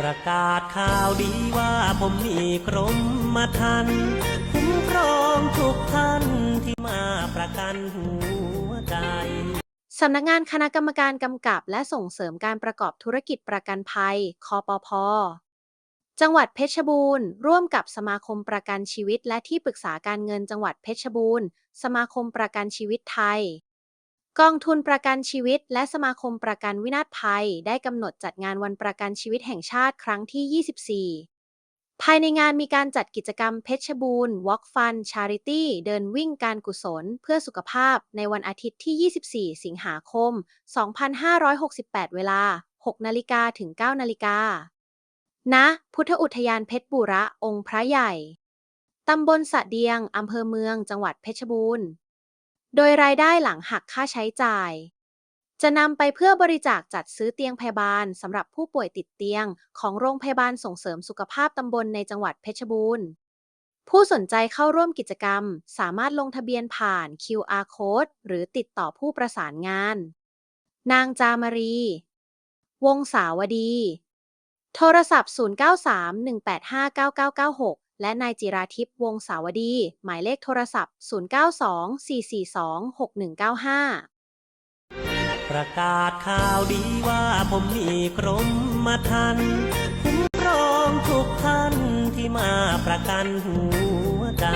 ประกาศข่าวดีว่าผมมีกรมมาทันคุ้มครองทุกท่านที่มาประกันหัวใจสำนักงานคณะกรรมการกำกับและส่งเสริมการประกอบธุรกิจประกันภัยคอปพ จังหวัดเพชรบูรณ์ ร่วมกับสมาคมประกันชีวิต และที่ปรึกษาการเงินจังหวัดเพชรบูรณ์ สมาคมประกันชีวิตไทย กองทุนประกันชีวิต และสมาคมประกันวินาศภัย ได้กำหนดจัดงานวันประกันชีวิตแห่งชาติครั้งที่ 24 ภายในงานมีการจัดกิจกรรมเพชรบูรณ์ Walk Fun Charity เดินวิ่งการกุศล เพื่อสุขภาพในวันอาทิตย์ที่ 24 สิงหาคม 2568 เวลา 6 นาฬิกาถึง 9 นาฬิกาณพุทธอุทยานเพชรบูระองค์พระใหญ่ ตำบลสะเดียง อำเภอเมือง จังหวัดเพชรบูรณ์ โดยรายได้หลังหักค่าใช้จ่าย จะนำไปเพื่อบริจาคจัดซื้อเตียงพยาบาลสำหรับผู้ป่วยติดเตียง ของโรงพยาบาลส่งเสริมสุขภาพตำบลในจังหวัดเพชรบูรณ์ ผู้สนใจเข้าร่วมกิจกรรม สามารถลงทะเบียนผ่าน QR code หรือติดต่อผู้ประสานงาน นางจามารี วงศาวดี โทรศัพท์ 0931859996 และนายจิราทิพย์วงศาวดี หมายเลขโทรศัพท์ 0924426195 ประกาศข่าวดีว่าผมมีกรมมาทันคุ้มครองทุกท่านที่มาประกันหัวใจ